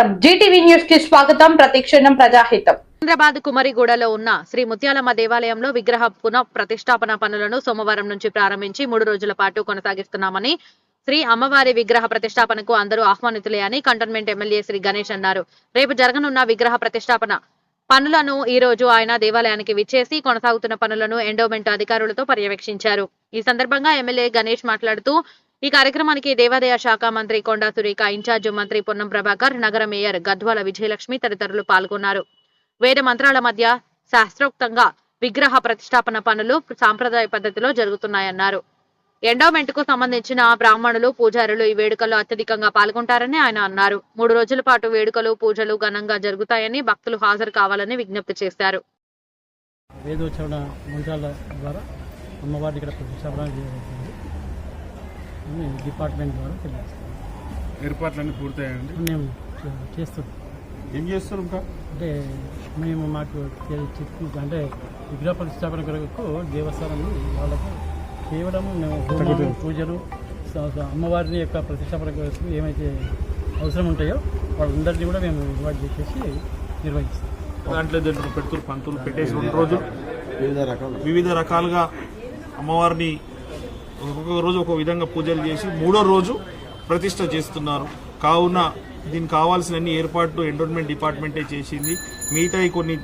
నమస్కారం. జీటీవీ న్యూస్కి స్వాగతం. ప్రతిక్షణం ప్రజాహితం. హైదరాబాద్ కుమరిగూడలో ఉన్న శ్రీ ముత్యాలమ్మ దేవాలయంలో విగ్రహ పునః ప్రతిష్టాపన పనులను సోమవారం నుంచి ప్రారంభించి మూడు రోజుల పాటు కొనసాగిస్తున్నామని శ్రీ అమ్మవారి విగ్రహ ప్రతిష్టాపనకు అందరూ ఆహ్వానితులే అని కంటోన్మెంట్ ఎమ్మెల్యే శ్రీ గణేష్ అన్నారు. రేపు జరగనున్న విగ్రహ ప్రతిష్టాపన పనులను ఈ రోజు ఆయన దేవాలయానికి విచ్చేసి కొనసాగుతున్న పనులను ఎండోమెంట్ అధికారులతో పర్యవేక్షించారు. ఈ సందర్భంగా ఎమ్మెల్యే గణేష్ మాట్లాడుతూ ఈ కార్యక్రమానికి దేవాదాయ శాఖ మంత్రి కొండా సురేఖ ఇన్ఛార్జ్ మంత్రి పొన్నం ప్రభాకర్ నగర మేయర్ గద్వాల విజయలక్ష్మి తదితరులు పాల్గొన్నారు. వేద మంత్రాల మధ్య శాస్త్రోక్తంగా విగ్రహ ప్రతిష్టాపన పనులు సాంప్రదాయ పద్ధతిలో జరుగుతున్నాయన్నారు. ఎండోమెంట్కు సంబంధించిన బ్రాహ్మణులు పూజారులు ఈ వేడుకల్లో అత్యధికంగా పాల్గొంటారని ఆయన అన్నారు. మూడు రోజుల పాటు వేడుకలు పూజలు ఘనంగా జరుగుతాయని భక్తులు హాజరు కావాలని విజ్ఞప్తి చేశారు. వేదోచ్చరణ ద్వారా అమ్మవారిని ఇక్కడ ప్రతిష్టాపన డిపార్ట్మెంట్ ద్వారా తెలియజేస్తాం. ఏర్పాట్లన్నీ పూర్తయ్యాయండి? మేము చేస్తున్నాం ఏం చేస్తారు ఇంకా? అంటే మేము మాకు చెప్పి అంటే విగ్రహ ప్రతిష్టాపన కొరకు దేవస్థానం వాళ్ళకు కేవలం మేము హోమాలు పూజలు అమ్మవారిని యొక్క ప్రతిష్టాపన కొరకు ఏమైతే అవసరం ఉంటాయో వాళ్ళందరినీ కూడా మేము ఇన్వైట్ చేసేసి నిర్వహిస్తాం. దాంట్లో దీంట్లో పెడుతురు పంతులు పెట్టేసి రెండు రోజులు వివిధ రకాలుగా అమ్మవారిని ఒక్కొక్క రోజు ఒక్కొక్క విధంగా పూజలు చేసి మూడో రోజు ప్రతిష్ట చేస్తున్నారు. కావున దీనికి కావాల్సిన అన్ని ఏర్పాట్లు ఎండోన్మెంట్ డిపార్ట్మెంటే చేసింది. మిగతాయి కొన్ని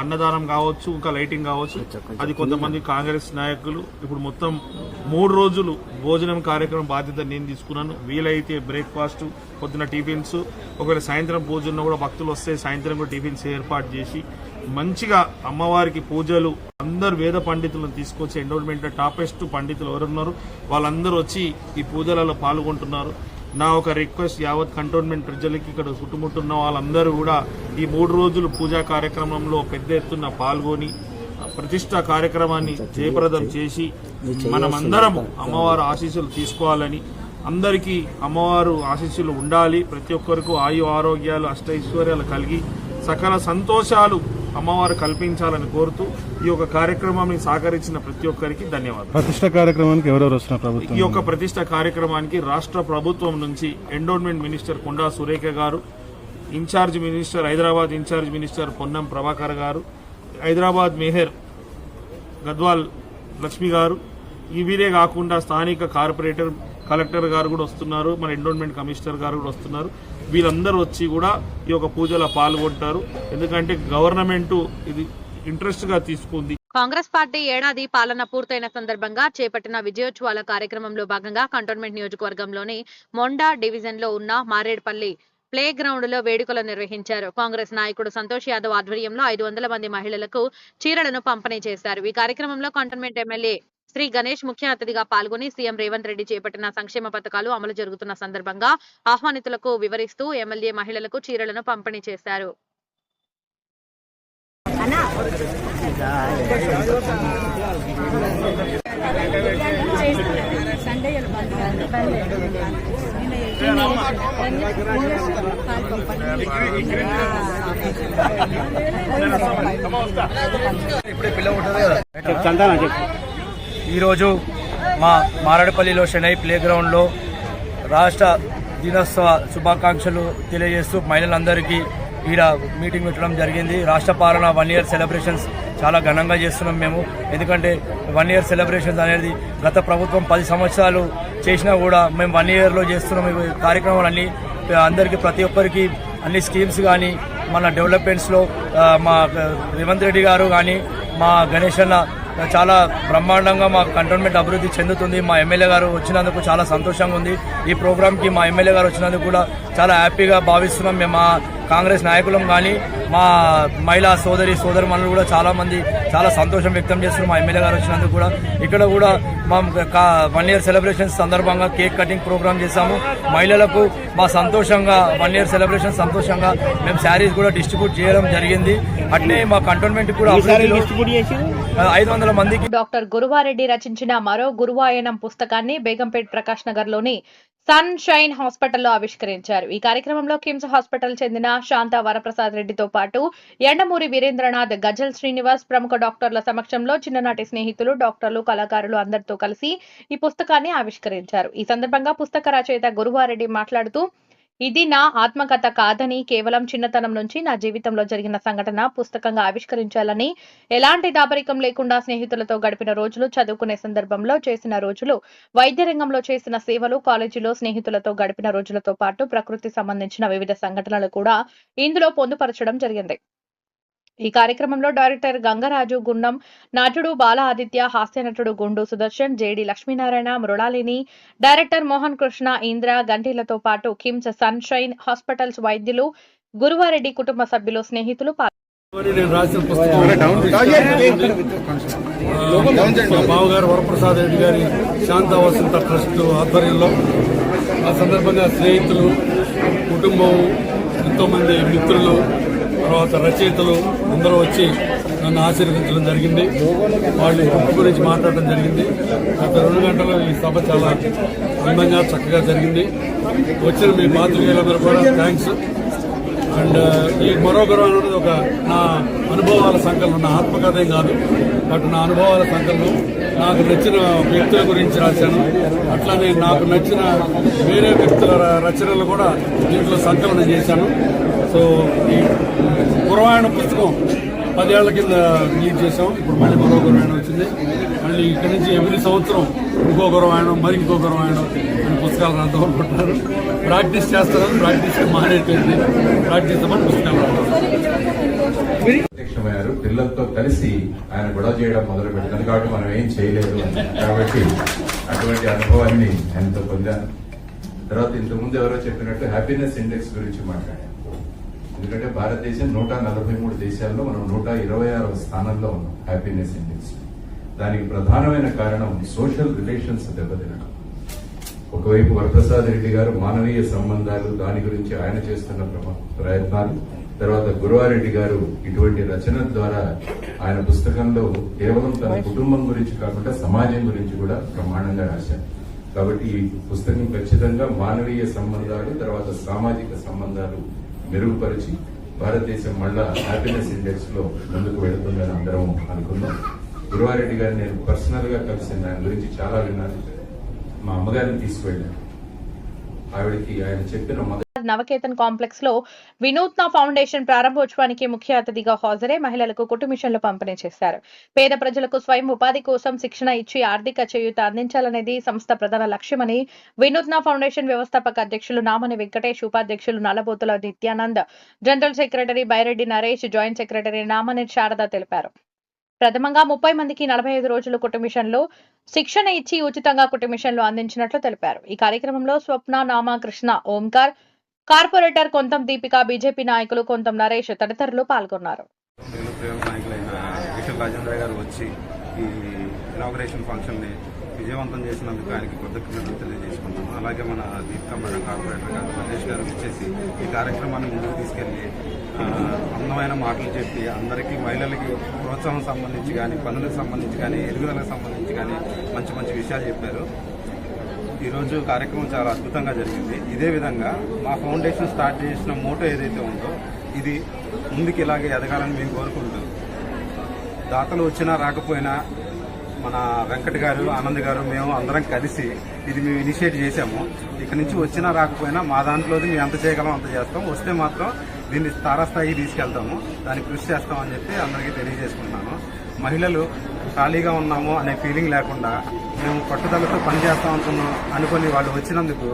అన్నదానం కావచ్చు ఇంకా లైటింగ్ కావచ్చు. అది కొంతమంది కాంగ్రెస్ నాయకులు. ఇప్పుడు మొత్తం మూడు రోజులు భోజనం కార్యక్రమం బాధ్యత నేను తీసుకున్నాను. వీలైతే బ్రేక్ఫాస్ట్ పొద్దున టిఫిన్స్. ఒకవేళ సాయంత్రం పూజ ఉన్నా కూడా భక్తులు వస్తే సాయంత్రం కూడా టిఫిన్స్ ఏర్పాటు చేసి మంచిగా అమ్మవారికి పూజలు. అందరు వేద పండితులను తీసుకొచ్చి ఎండోన్మెంట్ టాపెస్ట్ పండితులు ఎవరున్నారు? వాళ్ళందరూ వచ్చి ఈ పూజలలో పాల్గొంటున్నారు. నా ఒక రిక్వెస్ట్ యావత్ కంటోన్మెంట్ ప్రజలకి ఇక్కడ చుట్టుముట్టున్న వాళ్ళందరూ కూడా ఈ మూడు రోజులు పూజా కార్యక్రమంలో పెద్ద ఎత్తున పాల్గొని ప్రతిష్ట కార్యక్రమాన్ని జయప్రదం చేసి మనమందరము అమ్మవారు ఆశీస్సులు తీసుకోవాలని అందరికీ అమ్మవారు ఆశీస్సులు ఉండాలి. ప్రతి ఒక్కరికి ఆయు ఆరోగ్యాలు అష్టైశ్వర్యాలు కలిగి సకల సంతోషాలు అమ్మవారు కల్పించాలని కోరుతూ ఈ యొక్క కార్యక్రమాన్ని సహకరించిన ప్రతి ఒక్కరికి ధన్యవాదాలు. ప్రతిష్ట కార్యక్రమానికి ఎవరెవరు వస్తున్నారు ప్రభుత్వం? ఈ యొక్క ప్రతిష్ట కార్యక్రమానికి రాష్ట్ర ప్రభుత్వం నుంచి ఎండోన్మెంట్ మినిస్టర్ కొండా సురేఖ గారు in charge minister Hyderabad in charge minister Ponnam Prabhakar గారు హైదరాబాద్ మేయర్ గద్వాల్ లక్ష్మి గారు ఈ వీరే కాకుండా స్థానిక కార్పొరేటర్ కలెక్టర్ గారు కూడా వస్తున్నారు మన ఎండోన్మెంట్ కమిషనర్ గారు కూడా వస్తున్నారు. వీళ్ళందరూ వచ్చి కూడా ఈ యొక్క పూజలో పాల్గొంటారు. ఎందుకంటే గవర్నమెంట్ ఇది ఇంట్రెస్ట్గా తీసుకుంది. కాంగ్రెస్ పార్టీ ఏడాది పాలన పూర్తయిన సందర్భంగా చేపట్టిన విజయోత్సవాల కార్యక్రమంలో భాగంగా కంటోన్మెంట్ నియోజకవర్గంలోని మొండా డివిజన్లో ఉన్న మారేడ్పల్లి ప్లే గ్రౌండ్లో వేడుకలు నిర్వహించారు. కాంగ్రెస్ నాయకుడు సంతోష్ యాదవ్ ఆధ్వర్యంలో ఐదు వందల మంది మహిళలకు చీరలను పంపిణీ చేశారు. ఈ కార్యక్రమంలో కంటోన్మెంట్ ఎమ్మెల్యే శ్రీ గణేష్ ముఖ్య అతిథిగా పాల్గొని సీఎం రేవంత్ రెడ్డి చేపట్టిన సంక్షేమ పథకాలు అమలు జరుగుతున్న సందర్భంగా ఆహ్వానితులకు వివరిస్తూ ఎమ్మెల్యే మహిళలకు చీరలను పంపిణీ చేశారు. ఈరోజు మా మారడపల్లిలో షెనై ప్లేగ్రౌండ్లో రాష్ట్ర దినోత్సవ శుభాకాంక్షలు తెలియజేస్తూ మహిళలందరికీ ఈడ మీటింగ్ పెట్టడం జరిగింది. రాష్ట్ర పాలన వన్ ఇయర్ సెలబ్రేషన్స్ చాలా ఘనంగా చేస్తున్నాం మేము. ఎందుకంటే వన్ ఇయర్ సెలబ్రేషన్స్ అనేది గత ప్రభుత్వం పది సంవత్సరాలు చేసినా కూడా మేము వన్ ఇయర్లో చేస్తున్నాం. కార్యక్రమాలన్నీ అందరికీ ప్రతి ఒక్కరికి అన్ని స్కీమ్స్ కానీ మన డెవలప్మెంట్స్లో మా రేవంత్ రెడ్డి గారు కానీ మా గణేష్ అన్న చాలా బ్రహ్మాండంగా మా కంటోన్మెంట్ అభివృద్ధి చెందుతుంది. మా ఎమ్మెల్యే గారు వచ్చినందుకు చాలా సంతోషంగా ఉంది. ఈ ప్రోగ్రామ్కి మా ఎమ్మెల్యే గారు వచ్చినందుకు కూడా చాలా హ్యాపీగా భావిస్తున్నాం. మేము కాంగ్రెస్ నాయకులం కానీ మా మహిళా సోదరి సోదరి మనులు కూడా చాలా మంది చాలా సంతోషం వ్యక్తం చేస్తున్నారు. మా ఎమ్మెల్యే గారు వచ్చినందుకు కూడా. ఇక్కడ కూడా మా వన్ ఇయర్ సెలబ్రేషన్స్ సందర్భంగా కేక్ కటింగ్ ప్రోగ్రామ్ చేశాము. మహిళలకు మా సంతోషంగా వన్ ఇయర్ సెలబ్రేషన్ సంతోషంగా మేము శారీస్ కూడా డిస్ట్రిబ్యూట్ చేయడం జరిగింది. అట్లే మా కంటోన్మెంట్ కూడా ఐదు వందల మందికి డాక్టర్ గురువారెడ్డి రచించిన మరో గురువాయనం పుస్తకాన్ని బేగంపేట్ ప్రకాష్ నగర్లోని సన్ షైన్ హాస్పిటల్లో ఆవిష్కరించారు. ఈ కార్యక్రమంలో కిమ్స్ హాస్పిటల్ చెందిన శాంత వరప్రసాద్ రెడ్డితో పాటు ఎండమూరి వీరేంద్రనాథ్ గజల్ శ్రీనివాస్ ప్రముఖ డాక్టర్ల సమక్షంలో చిన్ననాటి స్నేహితులు డాక్టర్లు కళాకారులు అందరితో కలిసి ఈ పుస్తకాన్ని ఆవిష్కరించారు. ఈ సందర్భంగా పుస్తక రచయిత గురువారెడ్డి మాట్లాడుతూ ఇది నా ఆత్మకథ కాదని కేవలం చిన్నతనం నుంచి నా జీవితంలో జరిగిన సంఘటన పుస్తకంగా ఆవిష్కరించాలని ఎలాంటి దాపరికం లేకుండా స్నేహితులతో గడిపిన రోజులు చదువుకునే సందర్భంలో చేసిన రోజులు వైద్య రంగంలో చేసిన సేవలు కాలేజీలో స్నేహితులతో గడిపిన రోజులతో పాటు ప్రకృతి సంబంధించిన వివిధ సంఘటనలు కూడా ఇందులో పొందుపరచడం జరిగింది. ఈ కార్యక్రమంలో డైరెక్టర్ గంగరాజు గుండం నటుడు బాల ఆదిత్య హాస్య నటుడు గుండు సుదర్శన్ జేడి లక్ష్మీనారాయణ మృణాలిని డైరెక్టర్ మోహన్ కృష్ణ ఇంద్ర గంటీలతో పాటు కిమ్స్ సన్ షైన్ హాస్పిటల్స్ వైద్యులు గురువారెడ్డి కుటుంబ సభ్యులు స్నేహితులు బావగారు వరప్రసాద్ రెడ్డి గారి శాంత వసంత ట్రస్ట్ ఆధ్వర్యంలో ఆ సందర్భంగా స్నేహితులు కుటుంబం ఎంతోమంది మిత్రులు తర్వాత రచయితలు అందరూ వచ్చి నన్ను ఆశీర్వదించడం జరిగింది. వాళ్ళు ఈ బుక్ గురించి మాట్లాడడం జరిగింది. గత రెండు గంటలు ఈ సభ చాలా అందంగా చక్కగా జరిగింది. వచ్చిన మీ పాత్రికేయులందరూ కూడా థ్యాంక్స్ అండ్ ఈ మరో గర్వం అనేది ఒక నా అనుభవాల సంకలనం నా ఆత్మకథ ఏం కాదు. అటు నా అనుభవాల సంకలనం నాకు నచ్చిన వ్యక్తుల గురించి రాశాను. అట్లానే నాకు నచ్చిన వేరే వ్యక్తుల రచనలు కూడా దీంట్లో సంకలనం చేశాను. సో ఈ పురవాయణ పుస్తకం పదేళ్ళ కింద రిలీజ్ చేసాం ఇప్పుడు మళ్ళీ మరో గురవాయణం వచ్చింది. మళ్ళీ ఇక్కడి నుంచి ఎవ్రీ సంవత్సరం ఇంకో గురవాయణం మరి ఇంకో గురవాయణం అని పుస్తకాలు రాద్దాం అనుకుంటున్నారు. ప్రాక్టీస్ చేస్తారని ప్రాక్టీస్ మానేట్లేదు ప్రాక్టీస్ అవ్వని పుస్తకాలు రాద్దాం. ప్రత్యక్షమయ్యారు పిల్లలతో కలిసి ఆయన గొడవ చేయడం మొదలు పెట్టారు కాబట్టి మనం ఏం చేయలేదు కాబట్టి అటువంటి అనుభవాన్ని ఆయనతో పొందాను. తర్వాత ఇంతకుముందు ఎవరో చెప్పినట్టు హ్యాపీనెస్ ఇండెక్స్ గురించి మాట్లాడాను. ఎందుకంటే భారతదేశం నూట నలభై మూడు దేశాల్లో మనం నూట ఇరవై ఆరవ స్థానంలో ఉన్నాం హ్యాపీనెస్ ఇండెక్స్ దానికి ప్రధానమైన కారణం సోషల్ రిలేషన్స్ దెబ్బతినడం. ఒకవైపు వరప్రసాద్ రెడ్డి గారు మానవీయ సంబంధాలు దాని గురించి ఆయన చేస్తున్న ప్రయత్నాలు తర్వాత గురువారెడ్డి గారు ఇటువంటి రచన ద్వారా ఆయన పుస్తకంలో కేవలం తన కుటుంబం గురించి కాకుండా సమాజం గురించి కూడా ప్రమాణంగా రాశారు. కాబట్టి ఈ పుస్తకం ఖచ్చితంగా మానవీయ సంబంధాలు తర్వాత సామాజిక సంబంధాలు మెరుగుపరిచి భారతదేశం మళ్ళా హ్యాపీనెస్ ఇండెక్స్లో ముందుకు వెళుతుందని అందరం అనుకున్నాం. గురువారెడ్డి గారిని నేను పర్సనల్గా కలిసి దాని గురించి చాలా విన్నాను. మా అమ్మగారిని తీసుకువెళ్ళాను. ఆవిడకి ఆయన చెప్పిన మొదటి నవకేతన్ కాంప్లెక్స్లో వినూత్న ఫౌండేషన్ ప్రారంభోత్సవానికి ముఖ్య అతిథిగా హాజరై మహిళలకు కుటుంబిషన్లు పంపిణీ చేశారు. పేద ప్రజలకు స్వయం ఉపాధి కోసం శిక్షణ ఇచ్చి ఆర్థిక చేయూత అందించాలనేది సంస్థ ప్రధాన లక్ష్యమని వినూత్న ఫౌండేషన్ వ్యవస్థాపక అధ్యక్షులు నామని వెంకటేష్ ఉపాధ్యక్షులు Nallabothula Nityanand general secretary Byreddy Naresh joint secretary Namani Sarada తెలిపారు. ప్రథమంగా ముప్పై మందికి నలభై ఐదు రోజులు కుటుంబిషన్లో శిక్షణ ఇచ్చి ఉచితంగా కుటుంబిషన్లు అందించినట్లు తెలిపారు. ఈ కార్యక్రమంలో స్వప్న నామకృష్ణ ఓంకార్ కార్పొరేటర్ కొంతం దీపిక బీజేపీ నాయకులు కొంతం నరేష్ తదితరులు పాల్గొన్నారు. రాజేంద్ర గారు వచ్చి ఈ ఇనాగరేషన్ ఫంక్షన్ని విజయవంతం చేసినందుకు ఆయనకి కృతజ్ఞతలు తెలియజేసి అలాగే మన దీపికా మేడం కార్పొరేటర్ గారు మహేష్ గారు వచ్చేసి ఈ కార్యక్రమాన్ని ముందుకు తీసుకెళ్ళి అందమైన మాటలు చెప్పి అందరికీ మహిళలకి ప్రోత్సాహం సంబంధించి కానీ పనులకు సంబంధించి కానీ ఎదుగుదలకు సంబంధించి కానీ మంచి మంచి విషయాలు చెప్పారు. ఈరోజు కార్యక్రమం చాలా అద్భుతంగా జరిగింది. ఇదే విధంగా మా ఫౌండేషన్ స్టార్ట్ చేసిన మోటో ఏదైతే ఉందో ఇది ముందుకు ఇలాగే ఎదగాలని మేము కోరుకుంటూ దాతలు వచ్చినా రాకపోయినా మన వెంకట్ గారు ఆనంద్ గారు మేము అందరం కలిసి ఇది మేము ఇనిషియేట్ చేశాము. ఇక్కడ నుంచి వచ్చినా రాకపోయినా మా దాంట్లోది మేము ఎంత చేయగలం అంత చేస్తాం. వస్తే మాత్రం దీన్ని తారాస్థాయికి తీసుకెళ్తాము. దానికి కృషి చేస్తామని చెప్పి అందరికీ తెలియజేసుకుంటున్నాను. మహిళలు ఖాళీగా ఉన్నాము అనే ఫీలింగ్ లేకుండా మేము పట్టుదలతో పనిచేస్తాం అనుకున్నాం అనుకుని వాళ్ళు వచ్చినందుకు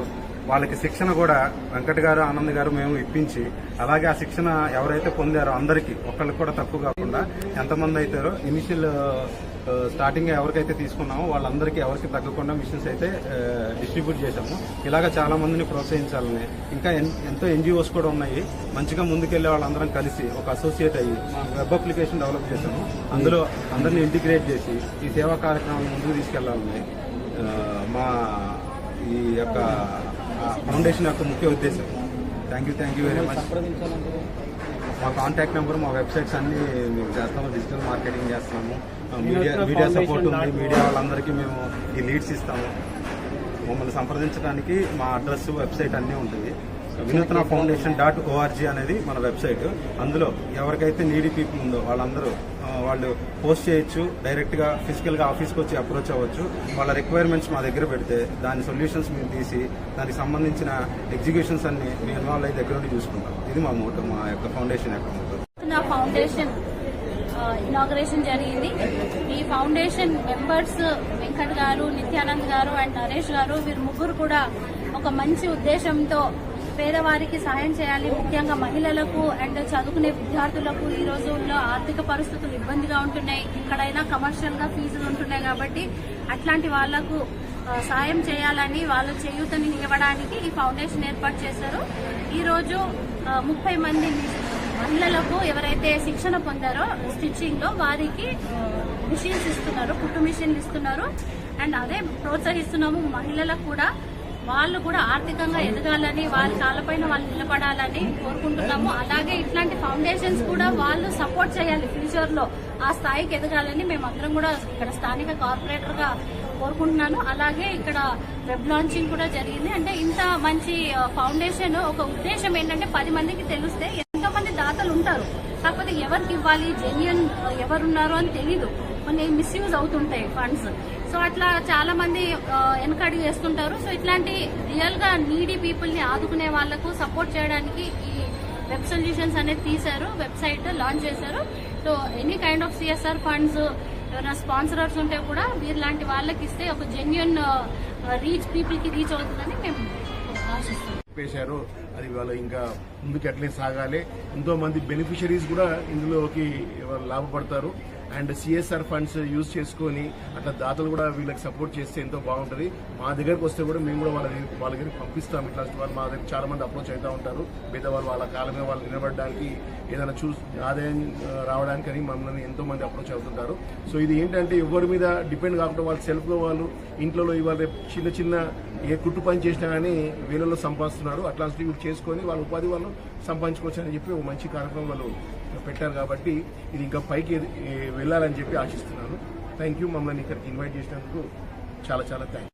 వాళ్ళకి శిక్షణ కూడా వెంకట గారు ఆనంద్ గారు మేము ఇప్పించి అలాగే ఆ శిక్షణ ఎవరైతే పొందారో అందరికీ ఒక్కళ్ళకి కూడా తక్కువ కాకుండా ఎంతమంది అవుతారో ఇనిషియల్ స్టార్టింగ్ ఎవరికైతే తీసుకున్నామో వాళ్ళందరికీ ఎవరికి తగ్గకుండా మిషన్స్ అయితే డిస్ట్రిబ్యూట్ చేశాము. ఇలాగ చాలా మందిని ప్రోత్సహించాలని ఇంకా ఎన్- ఎంతో ఎన్జిఓస్ కూడా ఉన్నాయి. మంచిగా ముందుకెళ్ళే వాళ్ళందరం కలిసి ఒక అసోసియేట్ అయ్యి వెబ్ అప్లికేషన్ డెవలప్ చేశాము. అందులో అందరిని ఇంటిగ్రేట్ చేసి ఈ సేవా కార్యక్రమాన్ని ముందుకు తీసుకెళ్ళాలని మా ఈ యొక్క ఫౌండేషన్ యొక్క ముఖ్య ఉద్దేశం. Thank you thank you very much మా కాంటాక్ట్ నెంబర్ మా వెబ్సైట్స్ అన్ని మేము చేస్తాము డిజిటల్ మార్కెటింగ్ చేస్తాము. మీడియా మీడియా సపోర్ట్ ఉంది మీడియా వాళ్ళందరికీ మేము ఈ లీడ్స్ ఇస్తాము. మమ్మల్ని సంప్రదించడానికి మా అడ్రస్ వెబ్సైట్ అన్నీ ఉంటుంది వినూత్న ఫౌండేషన్ డాట్ ఓఆర్జీ అనేది మన వెబ్సైట్ అందులో ఎవరికైతే నీడీ పీపుల్ ఉందో వాళ్ళందరూ వాళ్ళు పోస్ట్ చేయొచ్చు డైరెక్ట్గా ఫిజికల్గా ఆఫీస్కి వచ్చి అప్రోచ్ అవ్వచ్చు. వాళ్ళ రిక్వైర్మెంట్స్ మా దగ్గర పెడితే దాని సొల్యూషన్స్ మేము తీసి దానికి సంబంధించిన ఎగ్జిక్యూషన్స్ అన్ని మేము ఇన్వాల్వ్ అయ్యి దగ్గర నుండి చూసుకుంటాం. ఇది మా మోటో మా యొక్క ఫౌండేషన్ యొక్క మోటో నా ఫౌండేషన్ ఇనాగరేషన్ జరిగింది. ఈ ఫౌండేషన్ మెంబర్స్ వెంకట్ గారు నిత్యానంద్ గారు అండ్ నరేష్ గారు వీరు ముగ్గురు కూడా ఒక మంచి ఉద్దేశంతో పేదవారికి సహాయం చేయాలి. ముఖ్యంగా మహిళలకు అండ్ చదువుకునే విద్యార్థులకు ఈ రోజుల్లో ఆర్థిక పరిస్థితులు ఇబ్బందిగా ఉంటున్నాయి. ఎక్కడైనా కమర్షియల్గా ఫీజులు ఉంటున్నాయి కాబట్టి అట్లాంటి వాళ్ళకు సాయం చేయాలని వాళ్ళ చేయూతని ఇవ్వడానికి ఈ ఫౌండేషన్ ఏర్పాటు చేశారు. ఈ రోజు ముప్పై మంది మహిళలకు ఎవరైతే శిక్షణ పొందారో స్టిచ్చింగ్లో వారికి మిషన్స్ ఇస్తున్నారు కుట్టు మిషన్లు ఇస్తున్నారు. అండ్ అదే ప్రోత్సహిస్తున్నాము మహిళలకు కూడా. వాళ్ళు కూడా ఆర్థికంగా ఎదగాలని వాళ్ళ కాళ్ళపైన వాళ్ళు నిలబడాలని కోరుకుంటున్నాము. అలాగే ఇట్లాంటి ఫౌండేషన్స్ కూడా వాళ్ళు సపోర్ట్ చేయాలి ఫ్యూచర్లో ఆ స్థాయికి ఎదగాలని మేమందరం కూడా ఇక్కడ స్థానిక కార్పొరేటర్గా కోరుకుంటున్నాను. అలాగే ఇక్కడ వెబ్ లాంచింగ్ కూడా జరిగింది. అంటే ఇంత మంచి ఫౌండేషన్ ఒక ఉద్దేశం ఏంటంటే పది మందికి తెలిస్తే ఎంతో మంది దాతలు ఉంటారు. కాకపోతే ఎవరికి ఇవ్వాలి? జెన్యున్ ఎవరున్నారు అని తెలీదు. కొన్ని మిస్యూజ్ అవుతుంటాయి ఫండ్స్ సో అట్లా చాలా మంది వెనకడుగు చేస్తుంటారు. సో ఇట్లాంటి రియల్గా నీడీ పీపుల్ని ఆదుకునే వాళ్ళకు సపోర్ట్ చేయడానికి ఈ వెబ్ సొల్యూషన్స్ అనేది తీశారు. వెబ్సైట్ లాంచ్ చేశారు. So any kind of CSR funds ఎవరైనా స్పాన్సరర్స్ ఉంటే కూడా వీరిలాంటి వాళ్ళకి ఇస్తే ఒక జెన్యున్ రీచ్ పీపుల్కి రీచ్ అవుతుందని మేము ఆశిస్తున్నాం. చెప్పేశారు. అది వాళ్ళు ఇంకా ముందుకు ఎట్లే సాగాలి. ఎంతో మంది బెనిఫిషరీస్ కూడా ఇందులోకి లాభపడతారు. అండ్ సిఎస్ఆర్ ఫండ్స్ యూజ్ చేసుకొని అట్లా దాతలు కూడా వీళ్ళకి సపోర్ట్ చేస్తే ఎంతో బాగుంటుంది. మా దగ్గరకు వస్తే కూడా మేము కూడా వాళ్ళ వాళ్ళ దగ్గరికి పంపిస్తాం. ఇట్లాంటి వాళ్ళు మా దగ్గర చాలా మంది అప్రోచ్ అవుతూ ఉంటారు. పేదవాళ్ళు వాళ్ళ కాలమే వాళ్ళు నిలబడడానికి ఏదైనా చూ ఆదాయం రావడానికి అని మమ్మల్ని ఎంతో మంది అప్రోచ్ అవుతుంటారు. సో ఇది ఏంటంటే ఎవరి మీద డిపెండ్ కాకుండా వాళ్ళు సెల్ఫ్లో వాళ్ళు ఇంట్లో ఇవాళ చిన్న చిన్న ఏ కుట్టు పని చేసినా కానీ వేలలో సంపాదిస్తున్నారు. అట్లాంటివి చేసుకొని వాళ్ళ ఉపాధి వాళ్ళు సంపాదించుకోవచ్చు అని చెప్పి ఒక మంచి కార్యక్రమం వాళ్ళు పెట్టారు కాబట్టి ఇది ఇంకా పైకి వెళ్ళాలని చెప్పి ఆశిస్తున్నాను. థ్యాంక్ యూ మమ్మల్ని ఇక్కడికి ఇన్వైట్ చేసినందుకు చాలా చాలా థ్యాంక్స్